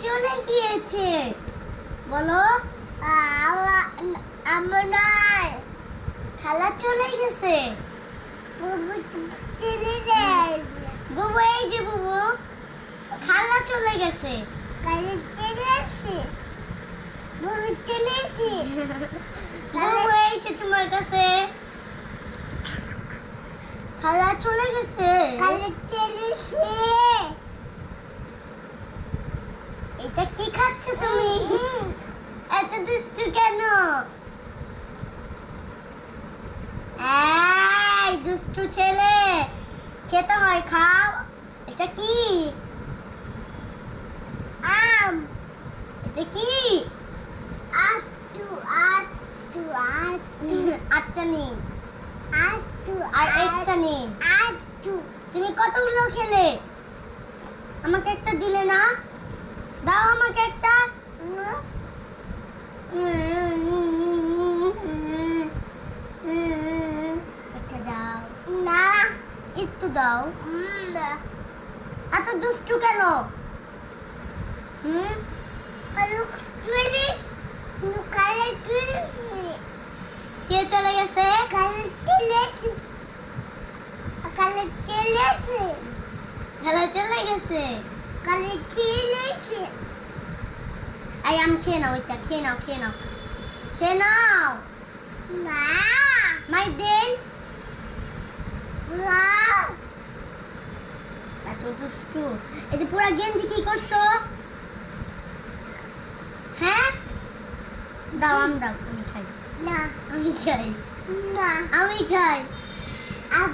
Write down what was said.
চলে গিয়েছে। বলো আমার খালা চলে গেছে। বুবু এই যে বুবু খালা চলে গেছে। বুবু এই যে তোমার কাছে। খালা চলে গেছে। এটা কি খাচ্ছ তুমি? এত দুষ্টু কেন? এই দুষ্টু ছেলে খেতে হয় খাও। এটা কি? আম। এটা কি? আটু আটু আটু আটটা নেই। আটু আর একটা নেই। আটু তুমি কতগুলো খেলে? আমাকে একটা দিলে না? দাও আমাকে একটা। একটা দাও। না একটু দাও। এত দুষ্টু কেন? হুম? কে চলে গেছে? খেলা চলে গেছে। এই আম খেয়ে নাও এটা খেয়ে নাও খেয়ে নাও খেয়ে নাও মাই দেই এত দুষ্টু এই যে পুরা গেঞ্জি কি করছ হ্যাঁ দাও আম দাও আমি খাই আমি খাই না আমি খাই আম